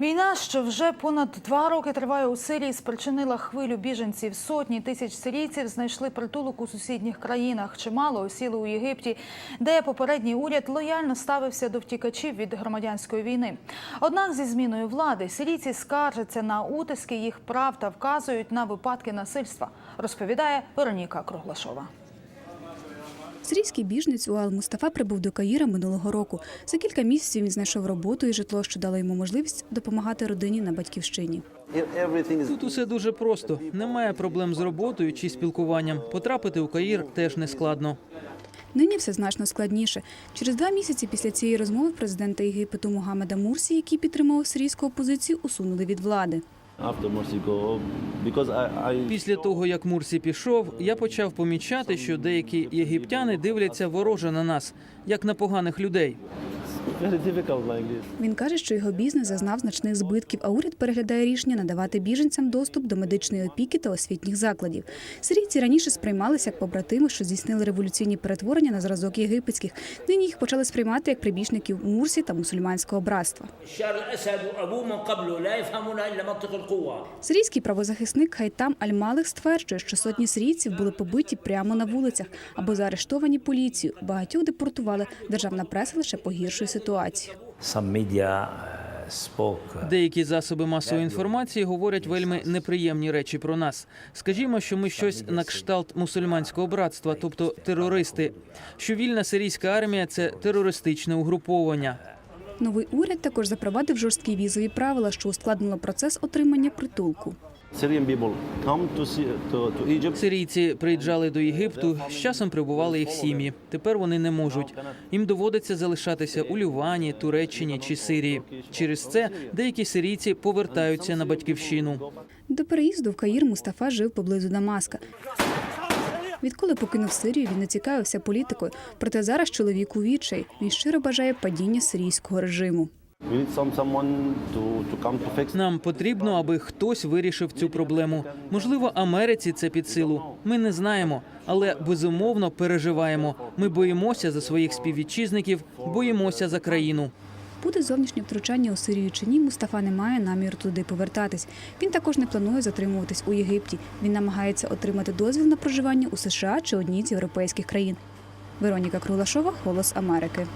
Війна, що вже понад два роки триває у Сирії, спричинила хвилю біженців. Сотні тисяч сирійців знайшли притулок у сусідніх країнах. Чимало осіли у Єгипті, де попередній уряд лояльно ставився до втікачів від громадянської війни. Однак зі зміною влади сирійці скаржаться на утиски їх прав та вказують на випадки насильства. Розповідає Вероніка Круглашова. Сирійський біженець Уал Мустафа прибув до Каїра минулого року. За кілька місяців він знайшов роботу і житло, що дало йому можливість допомагати родині на батьківщині. Тут усе дуже просто. Немає проблем з роботою чи спілкуванням. Потрапити у Каїр теж не складно. Нині все значно складніше. Через два місяці після цієї розмови президента Єгипету Мухаммеда Мурсі, який підтримував сирійську опозицію, усунули від влади. Після того, як Мурсі пішов, я почав помічати, що деякі єгиптяни дивляться вороже на нас, як на поганих людей. Він каже, що його бізнес зазнав значних збитків, а уряд переглядає рішення надавати біженцям доступ до медичної опіки та освітніх закладів. Сирійці раніше сприймалися як побратими, що здійснили революційні перетворення на зразок єгипетських. Нині їх почали сприймати як прибічників Мурсі та мусульманського братства. Сирійський правозахисник Хайтам Аль-Малих стверджує, що сотні сирійців були побиті прямо на вулицях або заарештовані поліцією. Багатьох депортували. Державна преса лише погіршує ситуацію. Media uh, uh, Деякі засоби масової інформації говорять вельми неприємні речі про нас. Скажімо, що ми щось на кшталт мусульманського братства, тобто терористи. Що вільна сирійська армія це терористичне угруповання. Новий уряд також запровадив жорсткі візові правила, що ускладнило процес отримання притулку. Сирійці приїжджали до Єгипту, з часом прибували їх сім'ї. Тепер вони не можуть. Їм доводиться залишатися у Лівані, Туреччині чи Сирії. Через це деякі сирійці повертаються на батьківщину. До переїзду в Каїр Мустафа жив поблизу Дамаска. Відколи покинув Сирію, він не цікавився політикою. Проте зараз чоловік у відчай. Він щиро бажає падіння сирійського режиму. We need some, someone to, to come to fix. Нам потрібно, аби хтось вирішив цю проблему. Можливо, Америці це під силу. Ми не знаємо, але безумовно переживаємо. Ми боїмося за своїх співвітчизників, боїмося за країну. Буде зовнішнє втручання у Сирію чи ні, Мустафа не має наміру туди повертатись. Він також не планує затримуватись у Єгипті. Він намагається отримати дозвіл на проживання у США чи одній з європейських країн. Вероніка Крулашова, Голос Америки.